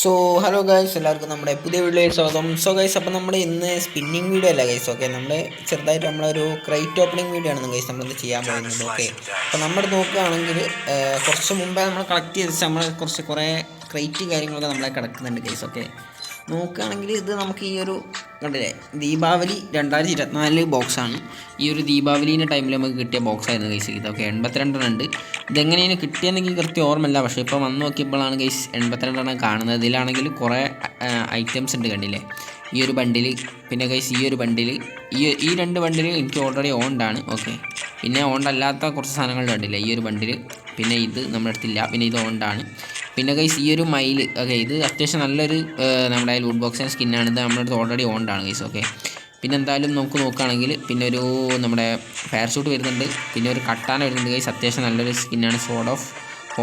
So hello guys എല്ലാവർക്കും നമ്മുടെ പുതിയ വീഡിയോയിൽ സ്വാഗതം. സോ ഗൈസ് അപ്പോൾ നമ്മുടെ ഇന്ന് സ്പിന്നിങ് വീഡിയോ അല്ല ഗൈസ് ഓക്കെ നമ്മൾ ചെറുതായിട്ട് നമ്മളൊരു ക്രൈറ്റ് ഓപ്പണിംഗ് വീഡിയോ ആണ് ഗൈസ് നമ്മളിന്ന് ചെയ്യാൻ പോകുന്നത്. ഓക്കെ അപ്പോൾ നമ്മൾ നോക്കുകയാണെങ്കിൽ കുറച്ച് മുമ്പേ നമ്മൾ കളക്ട് ചെയ്ത് നമ്മൾ കുറച്ച് കുറേ ക്രൈറ്റ് കാര്യങ്ങളൊക്കെ നമ്മളെ കിടക്കുന്നുണ്ട് ഗൈസ് ഓക്കെ നോക്കുകയാണെങ്കിൽ ഇത് നമുക്ക് ഈ ഒരു കണ്ടില്ലേ? ദീപാവലി രണ്ടായിരത്തി ഇരുപത്തിനാലിൽ ബോക്സാണ് ഈ ഒരു ദീപാവലിന്റെ ടൈമിൽ നമുക്ക് കിട്ടിയ ബോക്സ് ആയിരുന്നു ഗൈസ് ഇതൊക്കെ എൺപത്തിരണ്ടെണ്ണം ഉണ്ട്. ഇതെങ്ങനെയാണ് കിട്ടിയെന്നെങ്കിൽ കൃത്യം ഓർമ്മയില്ല. പക്ഷേ ഇപ്പോൾ വന്ന് നോക്കിയപ്പോഴാണ് ഗൈസ് എൺപത്തിരണ്ടെണ്ണം കാണുന്നത്. ഇതിലാണെങ്കിൽ കുറേ ഐറ്റംസ് ഉണ്ട് കണ്ടില്ലേ? ഈ ഒരു ബണ്ടിൽ പിന്നെ ഗൈസ് ഈ ഒരു ബണ്ടിൽ ഈ ഈ രണ്ട് ബണ്ടിൽ എനിക്ക് ഓൾറെഡി ഓണ്ടാണ് ഓക്കെ പിന്നെ ഓണ്ടല്ലാത്ത കുറച്ച് സാധനങ്ങൾ കണ്ടില്ലേ? ഈ ഒരു ബണ്ടിൽ പിന്നെ ഇത് നമ്മുടെ അടുത്തില്ല പിന്നെ ഇത് ഓണ്ടാണ് പിന്നെ ഗൈസ് ഈ ഒരു മൈൽ ഓക്കെ ഇത് അത്യാവശ്യം നല്ലൊരു നമ്മുടെ വുഡ് ബോക്സിന്റെ സ്കിന്നാണ് ഇത് നമ്മുടെ അടുത്ത് ഓൾറെഡി ഓണ്ടാണ് ഗൈസ് ഓക്കെ പിന്നെ എന്തായാലും നമുക്ക് നോക്കുകയാണെങ്കിൽ പിന്നെ ഒരു നമ്മുടെ പാരഷൂട്ട് വരുന്നുണ്ട്. പിന്നെ ഒരു കട്ടാന വരുന്നുണ്ട് ഗൈസ് അത്യാവശ്യം നല്ലൊരു സ്കിന്നാണ് സോഡ് ഓഫ്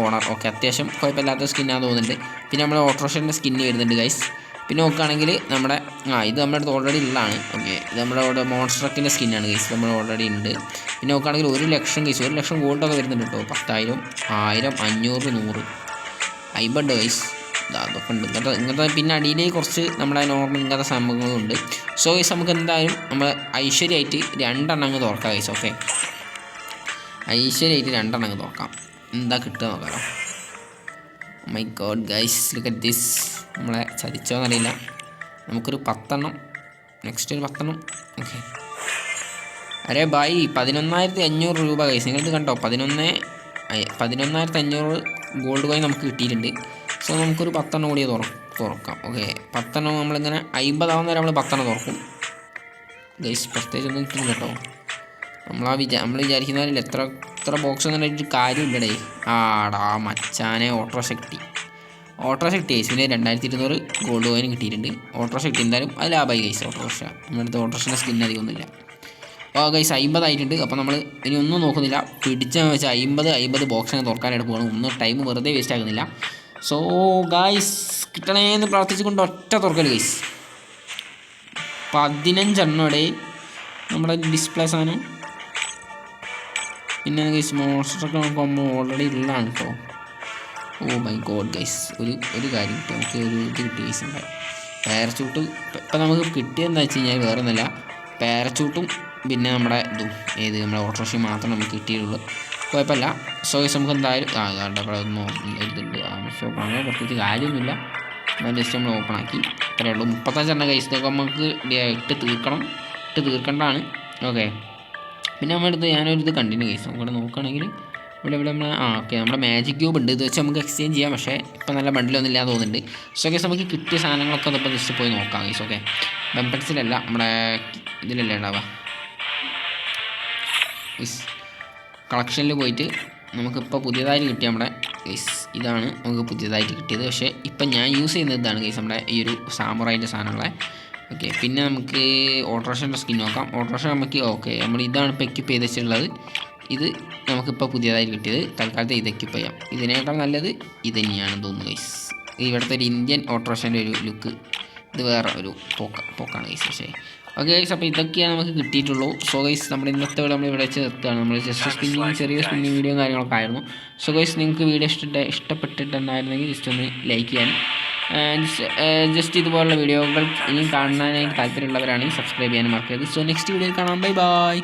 ഓണർ ഓക്കെ അത്യാവശ്യം കുഴപ്പമില്ലാത്ത സ്കിന്നാന്ന് തോന്നുന്നുണ്ട്. പിന്നെ നമ്മുടെ ഓട്ടോഷന്റെ സ്കിന്ന് വരുന്നുണ്ട് ഗൈസ് പിന്നെ നോക്കുകയാണെങ്കിൽ നമ്മുടെ ആ ഇത് നമ്മുടെ അടുത്ത് ഓൾറെഡി ഉള്ളതാണ് ഓക്കെ ഇത് നമ്മുടെ അവിടെ മോൺസ്ട്രക്കിന്റെ സ്കിന്നാണ് ഗൈസ് നമ്മൾ ഓൾറെഡി ഉണ്ട്. പിന്നെ നോക്കുകയാണെങ്കിൽ ഒരു ലക്ഷം ഗൈസ് ഒരു ലക്ഷം ഗോൾഡൊക്കെ വരുന്നുണ്ട് കേട്ടോ പത്തായിരം ആയിരം അഞ്ഞൂറ് നൂറ്. അയ്മ്പണ്ട് ഗൈസ് അതൊക്കെ ഉണ്ട്. ഇങ്ങനത്തെ ഇങ്ങനത്തെ പിന്നെ അടിയിലേക്ക് കുറച്ച് നമ്മുടെ നോർമൽ ഇങ്ങനത്തെ സംഭവങ്ങളും ഉണ്ട് സോ ഗൈസ് നമുക്ക് എന്തായാലും നമ്മൾ ഐശ്വര്യമായിട്ട് രണ്ടെണ്ണം അങ്ങ് തുറക്കാം ഗൈസ് ഓക്കെ ഐശ്വര്യമായിട്ട് രണ്ടെണ്ണം അങ്ങ് തുറക്കാം. എന്താ കിട്ടുക നോക്കാം my god guys look at this നമ്മളെ ചതിച്ചോന്നറിയില്ല നമുക്കൊരു പത്തെണ്ണം നെക്സ്റ്റ് ഒരു പത്തെണ്ണം ഓക്കെ അരേ ബായി പതിനൊന്നായിരത്തി അഞ്ഞൂറ് രൂപ കൈസ് നിങ്ങൾക്ക് കണ്ടോ? പതിനൊന്ന് പതിനൊന്നായിരത്തി അഞ്ഞൂറ് ഗോൾഡ് കോയിൻ നമുക്ക് കിട്ടിയിട്ടുണ്ട്. സോ നമുക്കൊരു പത്തെണ്ണം കൂടി തുറ തുറക്കാം. ഓക്കെ പത്തെണ്ണം നമ്മളിങ്ങനെ അമ്പതാവുന്ന വരെ നമ്മൾ പത്തെണ്ണം തുറക്കും. ഗൈസ് പ്രത്യേകിച്ച് ഒന്നും കിട്ടുന്നില്ല കേട്ടോ നമ്മളാ വിചാ നമ്മൾ വിചാരിക്കുന്നതിൽ എത്ര എത്ര ബോക്സ് ഒന്നും ഒരു കാര്യമില്ലടേ ആടാ മച്ചാനെ ഓട്ടോശക്തി. കിട്ടി ഗൈസ് പിന്നെ രണ്ടായിരത്തി ഇരുന്നൂറ് ഗോൾഡ് കോയിൻ കിട്ടിയിട്ടുണ്ട്. ഓട്ടോശക്തി എന്തായാലും അത് ലാഭമായി ഗൈസ് ഓട്ടോറിക്ഷ നമ്മുടെ അടുത്ത് ഓട്ടോറിക്ഷന്റെ ഒന്നുമില്ല. അപ്പോൾ ഗൈസ് അമ്പതായിട്ടുണ്ട് അപ്പോൾ നമ്മൾ ഇനി ഒന്നും നോക്കുന്നില്ല. പിടിച്ച വെച്ചാൽ അമ്പത് അമ്പത് ബോക്സ് അങ്ങനെ തുറക്കാനായിട്ട് പോകണം ഒന്നും ടൈം വെറുതെ വേസ്റ്റ് ആക്കുന്നില്ല. സോ ഗൈസ് കിട്ടണേന്ന് പ്രാർത്ഥിച്ചുകൊണ്ട് ഒറ്റ തുറക്കൽ ഗൈസ് പതിനഞ്ചെണ്ണോടെ നമ്മുടെ ഡിസ്പ്ലേ സാധനം. പിന്നെ ഗൈസ് മോൺസ്റ്ററൊക്കെ നോക്കുമ്പോൾ ഓൾറെഡി ഉള്ളതാണ് കേട്ടോ ഓ മൈ ഗോഡ് ഗൈസ് ഒരു ഒരു കാര്യം കിട്ടും നമുക്ക് ഒരു ഇത് കിട്ടി ഗൈസ് ഉണ്ടായി പാരച്ചൂട്ട് ഇപ്പം നമുക്ക് കിട്ടിയതെന്താ വെച്ച് കഴിഞ്ഞാൽ വേറെ ഒന്നല്ല പാരച്ചൂട്ടും പിന്നെ നമ്മുടെ ഇതും ഏത് നമ്മുടെ ഓട്ടോറിക്ഷ മാത്രമേ നമുക്ക് കിട്ടിയുള്ളൂ കുഴപ്പമില്ല. സോ നമുക്ക് എന്തായാലും ആ കണ്ട ഇവിടെ ഒന്നും ഇതുണ്ട്. ആക്കാൻ പ്രത്യേകിച്ച് കാര്യമൊന്നുമില്ല. എന്നാൽ ജസ്റ്റ് നമ്മൾ ഓപ്പൺ ആക്കി. ഇത്രയേ ഉള്ളൂ. മുപ്പത്തഞ്ചെണ്ണം കൈസ് ഇതൊക്കെ നമുക്ക് ഇട്ട് തീർക്കണം. ഇട്ട് തീർക്കേണ്ടതാണ്. ഓക്കെ പിന്നെ നമ്മുടെ അടുത്ത് ഞാനൊരു ഇത് കണ്ടിന്യൂ കേസ് നമുക്ക് നോക്കുകയാണെങ്കിൽ ഇവിടെ ഇവിടെ നമ്മൾ ആ ഓക്കെ നമ്മുടെ മാജിക് ക്യൂബ് ഉണ്ട്. ഇത് വെച്ച് നമുക്ക് എക്സ്ചേഞ്ച് ചെയ്യാം. പക്ഷേ ഇപ്പം നല്ല ബണ്ടിലൊന്നും ഇല്ലാതെ തോന്നുന്നുണ്ട്. സോ കേസ് നമുക്ക് കിട്ടിയ സാധനങ്ങളൊക്കെ ഒന്ന് ജസ്റ്റ് പോയി നോക്കാം കേസ് ഓക്കെ ബെമ്പൻസിലല്ല നമ്മുടെ ഇതിലല്ലേ ഉണ്ടാവുക? കളക്ഷനിൽ പോയിട്ട് നമുക്കിപ്പോൾ പുതിയതായിട്ട് കിട്ടിയ നമ്മുടെ ഗൈസ് ഇതാണ് നമുക്ക് പുതിയതായിട്ട് കിട്ടിയത്. പക്ഷേ ഇപ്പം ഞാൻ യൂസ് ചെയ്യുന്നത് ഇതാണ് ഗൈസ് നമ്മുടെ ഈ ഒരു സാമുറായിന്റെ സാധനങ്ങളെ. ഓക്കെ പിന്നെ നമുക്ക് ഓട്ടോറേഷന്റെ സ്കിൻ നോക്കാം. ഓട്ടോറേഷൻ നമുക്ക് ഓക്കെ നമ്മൾ ഇതാണ് ഇപ്പോൾ എക്യൂപ്പ് ചെയ്ത് വെച്ചിട്ടുള്ളത് ഇത് നമുക്കിപ്പോൾ പുതിയതായിട്ട് കിട്ടിയത്. തൽക്കാലത്ത് ഇത് എക്യൂപ്പ് ചെയ്യാം. ഇതിനേക്കാൾ നല്ലത് ഇത് തന്നെയാണെന്ന് തോന്നുന്നു ഗൈസ് ഇവിടുത്തെ ഒരു ഇന്ത്യൻ ഓട്ടോറേഷന്റെ ഒരു ലുക്ക് ഇത് വേറെ ഒരു പോക്ക പോക്കാണ് ഗൈസ് പക്ഷേ. ഓക്കെ ഗൈസ് അപ്പോൾ ഇതൊക്കെയാണ് നമുക്ക് കിട്ടിയിട്ടുള്ളൂ. സോ ഗൈസ് നമ്മുടെ ഇന്നത്തെ വീഡിയോ നമ്മൾ ഇവിടെ വെച്ച് നിർത്തുകയാണ്. നമ്മൾ ജസ്റ്റ് സ്പിന്നിങ് ചെറിയ സ്പിന്നിങ് വീഡിയോ കാര്യങ്ങളൊക്കെ ആയിരുന്നു. സോ ഗൈസ് നിങ്ങൾക്ക് വീഡിയോ ഇഷ്ടപ്പെട്ട ഇഷ്ടപ്പെട്ടിട്ടുണ്ടായിരുന്നെങ്കിൽ ജസ്റ്റ് ഒന്ന് ലൈക്ക് ചെയ്യാൻ. ജസ്റ്റ് ഇതുപോലുള്ള വീഡിയോകൾ ഇനിയും കാണാനായിട്ട് താല്പര്യമുള്ളവരാണെങ്കിൽ സബ്സ്ക്രൈബ് ചെയ്യാനും മറക്കരുത്. സോ നെക്സ്റ്റ് വീഡിയോയിൽ കാണാം. Bye bye